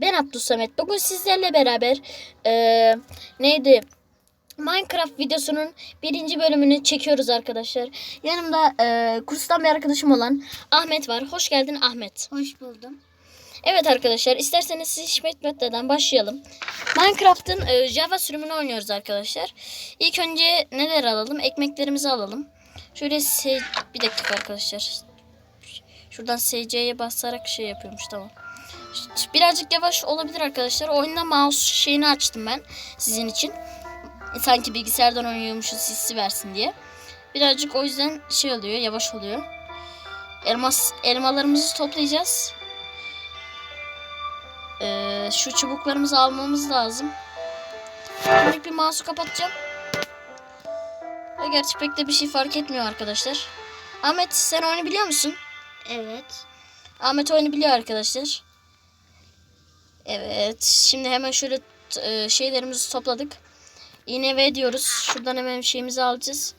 Ben Abdülsamet. Bugün sizlerle beraber eee, neydi? Minecraft videosunun birinci bölümünü çekiyoruz arkadaşlar. Yanımda eee, kurstan bir arkadaşım olan Ahmet var. Hoş geldin Ahmet. Hoş buldum. Evet arkadaşlar isterseniz siz Hikmet Metne'den başlayalım. Minecraft'ın eee, Java sürümünü oynuyoruz arkadaşlar. İlk önce neler alalım? Ekmeklerimizi alalım. Şöyle. Bir dakika arkadaşlar. Şuradan SC'ye basarak şey yapıyormuş tamam. Birazcık yavaş olabilir arkadaşlar. Oyunda mouse şeyini açtım ben sizin için. Sanki bilgisayardan oynuyormuşuz hissi versin diye. Birazcık o yüzden şey oluyor, yavaş oluyor. Elmas elmalarımızı toplayacağız. Ee, şu çubuklarımızı almamız lazım. Şimdilik bir mouse'u kapatacağım. Ve gerçi pek de bir şey fark etmiyor arkadaşlar. Ahmet sen oyunu biliyor musun? Evet. Ahmet oyunu biliyor arkadaşlar. Evet. Şimdi hemen şöyle e, şeylerimizi topladık. İğne ve diyoruz. Şuradan hemen şeyimizi alacağız.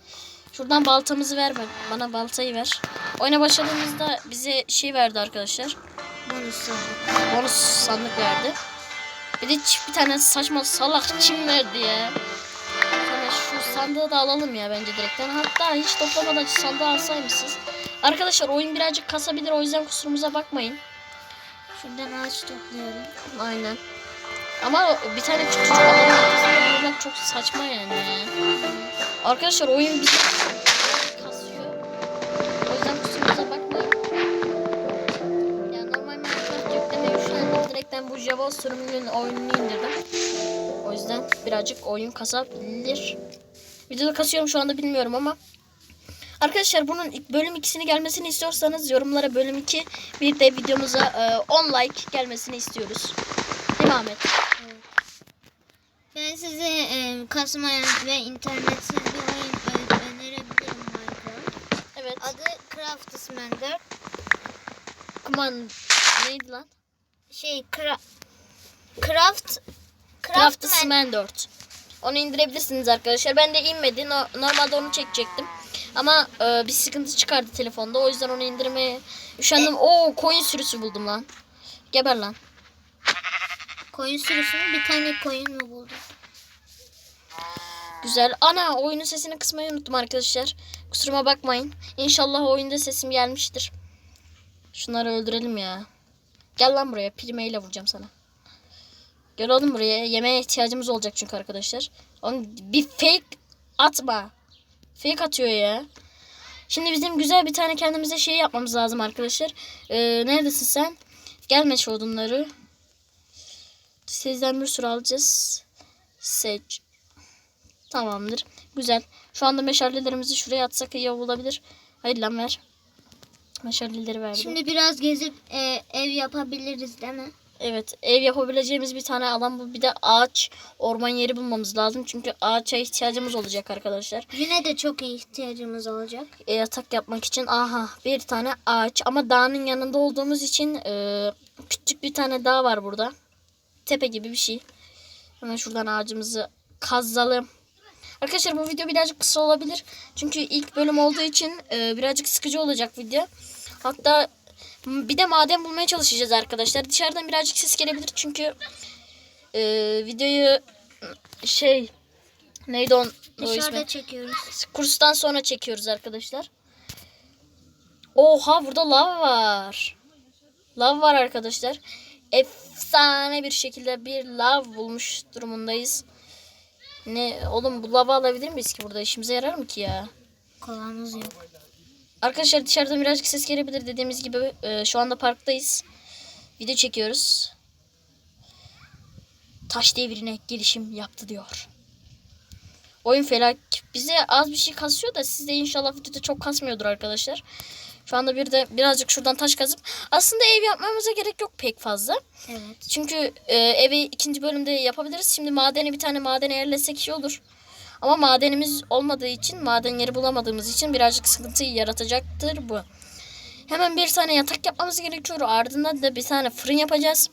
Şuradan baltamızı ver. Bana baltayı ver. Oyuna başladığımızda bize şey verdi arkadaşlar. Bonus sandık. Bonus sandık verdi. Bir de bir tane saçma salak çim verdi ya. Sonra şu sandığı da alalım ya bence direkten. Hatta hiç toplamadan sandığı alsaymışsınız. Arkadaşlar oyun birazcık kasabilir o yüzden kusurumuza bakmayın. Şuradan ağaç toplayalım. Aynen. Ama bir tane küçük adamın ortasında durmak çok saçma yani. ya. Arkadaşlar oyun bizi kasıyor. O yüzden kusurumuza bakmayın. Ya normal Minecraft yüklemeyi üşendim. Direkten bu Java sürümünün oyununu indirdim. O yüzden birazcık oyun kasabilir. Videoda kasıyorum şu anda bilmiyorum ama. Arkadaşlar bunun bölüm ikisini gelmesini istiyorsanız yorumlara bölüm 2 bir de videomuza e, 10 like gelmesini istiyoruz. Değil mi Ahmet? Ben size e, kasmayan ve internetsiz bir oyun önerebilirim Minecraft. Evet. Adı Craftsman 4. Kuman neydi lan? Şey cra Craft Craftsman 4. Onu indirebilirsiniz arkadaşlar. Ben de inmedi. No- normalde onu çekecektim. Ama e, bir sıkıntı çıkardı telefonda. O yüzden onu indirmeye üşendim. Oo koyun sürüsü buldum lan. Geber lan. Koyun sürüsünü bir tane koyun mu buldum? Güzel. Ana oyunun sesini kısmayı unuttum arkadaşlar. Kusuruma bakmayın. İnşallah oyunda sesim gelmiştir. Şunları öldürelim ya. Gel lan buraya. Primeyle vuracağım sana. Gel oğlum buraya. Yemeğe ihtiyacımız olacak çünkü arkadaşlar. Oğlum bir fake atma. Fake atıyor ya. Şimdi bizim güzel bir tane kendimize şey yapmamız lazım arkadaşlar. Ee, neredesin sen? Gelme şu odunları. Sizden bir sürü alacağız. Seç. Tamamdır. Güzel. Şu anda meşalelerimizi şuraya atsak iyi olabilir. Hayır lan ver. Meşaleleri verdi. Şimdi biraz gezip e, ev yapabiliriz değil mi? Evet ev yapabileceğimiz bir tane alan bu. Bir de ağaç, orman yeri bulmamız lazım. Çünkü ağaça ihtiyacımız olacak arkadaşlar. Yine de çok iyi ihtiyacımız olacak. E, yatak yapmak için. Aha bir tane ağaç. Ama dağın yanında olduğumuz için e, küçük bir tane dağ var burada. Tepe gibi bir şey. Hemen şuradan ağacımızı kazalım. Arkadaşlar bu video birazcık kısa olabilir. Çünkü ilk bölüm olduğu için e, birazcık sıkıcı olacak video. Hatta bir de maden bulmaya çalışacağız arkadaşlar. Dışarıdan birazcık ses gelebilir çünkü e, videoyu şey neydi on, o? Dışarıda çekiyoruz. Kurstan sonra çekiyoruz arkadaşlar. Oha burada lav var. Lav var arkadaşlar. Efsane bir şekilde bir lav bulmuş durumundayız. Ne oğlum bu lava alabilir miyiz ki burada? İşimize yarar mı ki ya? Kolamız yok. Arkadaşlar dışarıdan birazcık ses gelebilir dediğimiz gibi e, şu anda parktayız. Video çekiyoruz. Taş devrine gelişim yaptı diyor. Oyun felak. Bize az bir şey kasıyor da sizde inşallah videoda çok kasmıyordur arkadaşlar. Şu anda bir de birazcık şuradan taş kazıp aslında ev yapmamıza gerek yok pek fazla. Evet. Çünkü e, evi ikinci bölümde yapabiliriz. Şimdi madeni bir tane madene yerleşsek iyi olur. Ama madenimiz olmadığı için, maden yeri bulamadığımız için birazcık sıkıntı yaratacaktır bu. Hemen bir tane yatak yapmamız gerekiyor. Ardından da bir tane fırın yapacağız.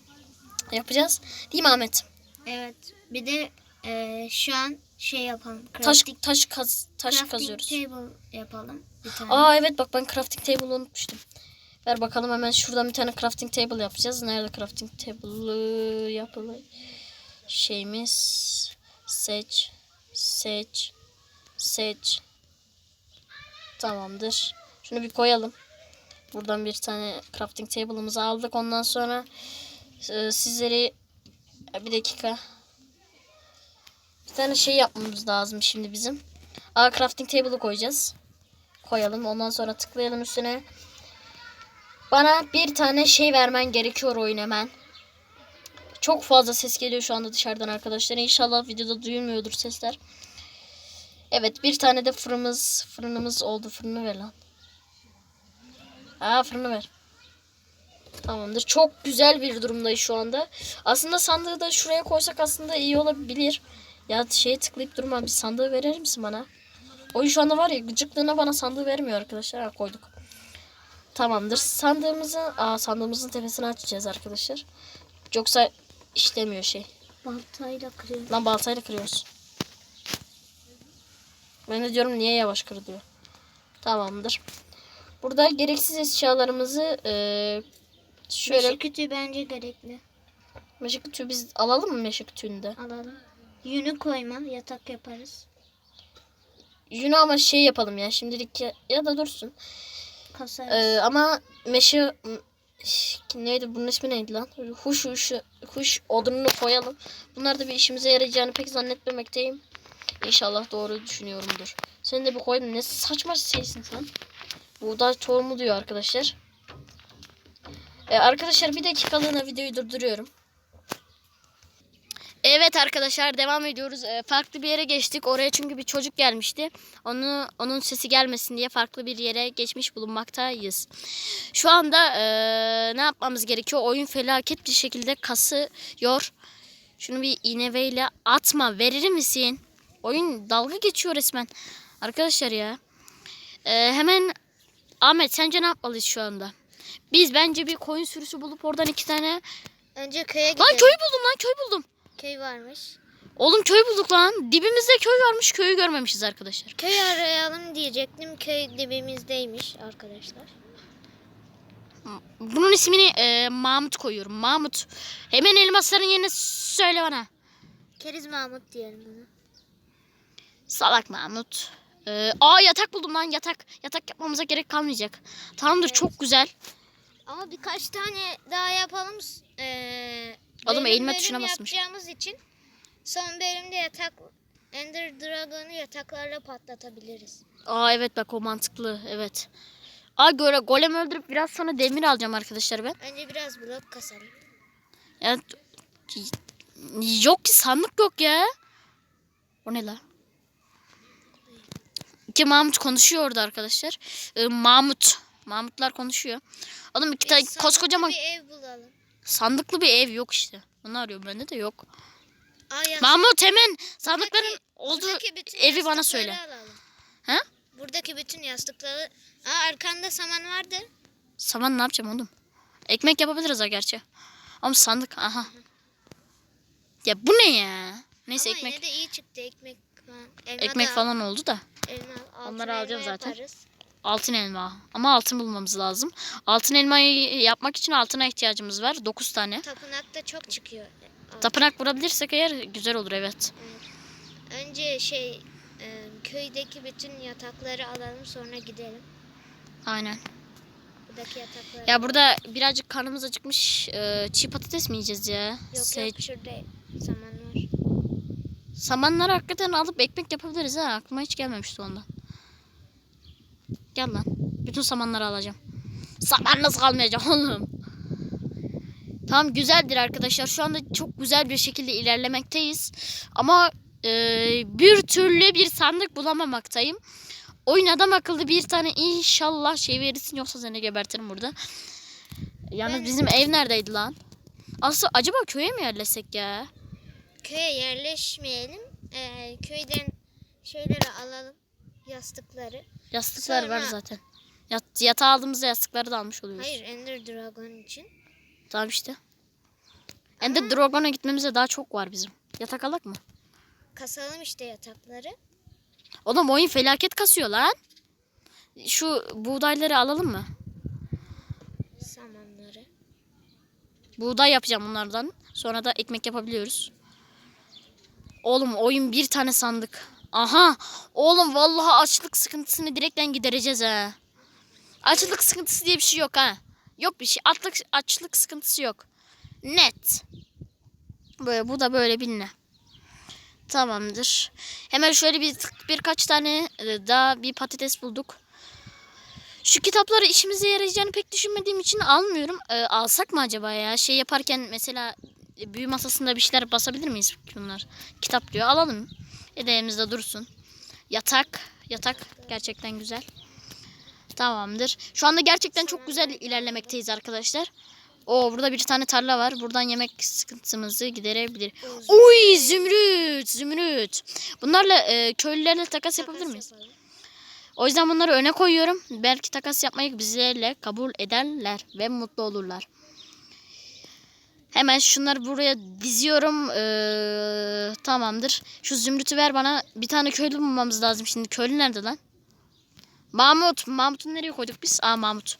Yapacağız. Değil mi Ahmet? Evet. Bir de e, şu an şey yapalım. Taş Crafting- taş kaz taş crafting kazıyoruz. table yapalım. Bir tane. Aa evet bak ben crafting table unutmuştum. Ver bakalım hemen şuradan bir tane crafting table yapacağız. Nerede crafting table yapılı şeyimiz seç seç seç tamamdır. Şunu bir koyalım. Buradan bir tane crafting table'ımızı aldık. Ondan sonra e, sizleri bir dakika bir tane şey yapmamız lazım şimdi bizim. Aa crafting table'ı koyacağız. Koyalım. Ondan sonra tıklayalım üstüne. Bana bir tane şey vermen gerekiyor oyun hemen. Çok fazla ses geliyor şu anda dışarıdan arkadaşlar. İnşallah videoda duyulmuyordur sesler. Evet bir tane de fırınımız fırınımız oldu. Fırını ver lan. Aa fırını ver. Tamamdır. Çok güzel bir durumdayız şu anda. Aslında sandığı da şuraya koysak aslında iyi olabilir. Ya şeye tıklayıp durma bir sandığı verir misin bana? Oyun şu anda var ya gıcıklığına bana sandığı vermiyor arkadaşlar. Ha, koyduk. Tamamdır. Sandığımızı, aa sandığımızın tepesini açacağız arkadaşlar. Yoksa işlemiyor şey. Baltayla kırıyorum. Lan baltayla kırıyoruz. Ben de diyorum niye yavaş kırılıyor. Tamamdır. Burada gereksiz eşyalarımızı eee şöyle Meşe kütüğü bence gerekli. meşe kütüğü biz alalım mı meşe kütüğünü de? Alalım. Yünü koyma yatak yaparız. Yünü ama şey yapalım ya şimdilik ya, ya da dursun. Kasarız. Eee, ama meşe neydi bunun ismi neydi lan? Huş huş huş odununu koyalım. Bunlar da bir işimize yarayacağını pek zannetmemekteyim. İnşallah doğru düşünüyorumdur. Sen de bir koydun. Ne saçma şeysin sen. Buğday tohumu diyor arkadaşlar. Ee, arkadaşlar bir dakikalığına videoyu durduruyorum. Evet arkadaşlar devam ediyoruz. Ee, farklı bir yere geçtik. Oraya çünkü bir çocuk gelmişti. Onu onun sesi gelmesin diye farklı bir yere geçmiş bulunmaktayız. Şu anda ee, ne yapmamız gerekiyor? Oyun felaket bir şekilde kasıyor. Şunu bir iğneveyle atma. Verir misin? Oyun dalga geçiyor resmen. Arkadaşlar ya. Ee, hemen Ahmet sence ne yapmalıyız şu anda? Biz bence bir koyun sürüsü bulup oradan iki tane... Önce köye gidelim. Lan köy buldum lan köy buldum. Köy varmış. Oğlum köy bulduk lan. Dibimizde köy varmış. Köyü görmemişiz arkadaşlar. Köy arayalım diyecektim. Köy dibimizdeymiş arkadaşlar. Bunun ismini e, Mahmut koyuyorum. Mahmut. Hemen elmasların yerini söyle bana. Keriz Mahmut diyelim bunu. Salak Mahmut. E, aa yatak buldum lan yatak. Yatak yapmamıza gerek kalmayacak. Tamamdır çok güzel. Ama birkaç tane daha yapalım. Ee, Oğlum, eğilme tuşuna basmış. yapacağımız için son bölümde yatak Ender Dragon'u yataklarla patlatabiliriz. Aa evet bak o mantıklı. Evet. Aa göre golem öldürüp biraz sonra demir alacağım arkadaşlar ben. Önce biraz blok kasalım. Ya, yok ki sandık yok ya. O ne la? İki Mahmut konuşuyor orada arkadaşlar. Ee, Mahmut. Mahmutlar konuşuyor. Oğlum iki tane koskocaman bir ev bulalım. Sandıklı bir ev yok işte. Onu arıyorum bende de yok. Yas- Mahmut hemen sandıkların buradaki- olduğu buradaki evi bana söyle. alalım. Ha? Buradaki bütün yastıkları... Aa arkanda saman vardı. Saman ne yapacağım oğlum? Ekmek yapabiliriz ha gerçi. Ama sandık aha. Ya bu ne ya? Neyse Ama ekmek yine de iyi çıktı ekmek. Elma ekmek da- falan oldu da. Elma, Onları alacağım zaten. yaparız. Altın elma. Ama altın bulmamız lazım. Altın elmayı yapmak için altına ihtiyacımız var. 9 tane. Tapınakta çok çıkıyor. Tapınak bulabilirsek eğer güzel olur evet. Önce şey e, köydeki bütün yatakları alalım sonra gidelim. Aynen. Buradaki yatakları. Ya burada birazcık karnımız acıkmış. Ee, çiğ patates mi yiyeceğiz ya? Yok Şey- yok şurada saman var. Samanları hakikaten alıp ekmek yapabiliriz ha. Aklıma hiç gelmemişti ondan. Gel lan. Bütün samanları alacağım. Saman nasıl kalmayacak oğlum? Tamam güzeldir arkadaşlar. Şu anda çok güzel bir şekilde ilerlemekteyiz. Ama e, bir türlü bir sandık bulamamaktayım. Oyun adam akıllı bir tane inşallah şey verirsin yoksa seni gebertirim burada. Yalnız bizim ev neredeydi lan? Aslında acaba köye mi yerleşsek ya? Köye yerleşmeyelim. E, köyden şeyleri alalım. Yastıkları. Yastıklar var Sonra- zaten. Yat, yatağı aldığımızda yastıkları da almış oluyoruz. Hayır Ender Dragon için. Tamam işte. Ender Dragon'a gitmemize daha çok var bizim. Yatak alak mı? Kasalım işte yatakları. Oğlum oyun felaket kasıyor lan. Şu buğdayları alalım mı? Buğday yapacağım bunlardan. Sonra da ekmek yapabiliyoruz. Oğlum oyun bir tane sandık. Aha. Oğlum vallahi açlık sıkıntısını direkten gidereceğiz ha. Açlık sıkıntısı diye bir şey yok ha. Yok bir şey. Açlık, açlık sıkıntısı yok. Net. Böyle, bu da böyle binle. Tamamdır. Hemen şöyle bir birkaç tane e, daha bir patates bulduk. Şu kitapları işimize yarayacağını pek düşünmediğim için almıyorum. E, alsak mı acaba ya? Şey yaparken mesela e, büyü masasında bir şeyler basabilir miyiz bunlar? Kitap diyor. Alalım. Elimizde dursun. Yatak. Yatak gerçekten güzel. Tamamdır. Şu anda gerçekten çok güzel ilerlemekteyiz arkadaşlar. O burada bir tane tarla var. Buradan yemek sıkıntımızı giderebilir. Uy zümrüt, zümrüt. Bunlarla e, köylülerle takas yapabilir miyiz? O yüzden bunları öne koyuyorum. Belki takas yapmayı bizlerle kabul ederler ve mutlu olurlar. Hemen şunları buraya diziyorum. Ee, tamamdır. Şu zümrütü ver bana. Bir tane köylü bulmamız lazım şimdi. Köylü nerede lan? Mahmut. Mahmut'u nereye koyduk biz? Aa Mahmut.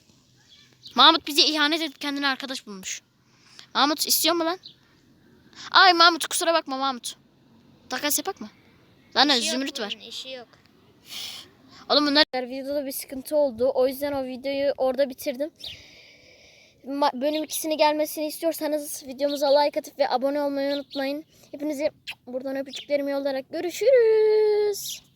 Mahmut bize ihanet edip kendine arkadaş bulmuş. Mahmut istiyor mu lan? Ay Mahmut kusura bakma Mahmut. Takas yapak mı? Lan İşi zümrüt var. bunun, işi yok. Oğlum bunlar videoda bir sıkıntı oldu. O yüzden o videoyu orada bitirdim. Bölüm ikisini gelmesini istiyorsanız videomuza like atıp ve abone olmayı unutmayın. Hepinizi buradan öpücüklerimi yollayarak görüşürüz.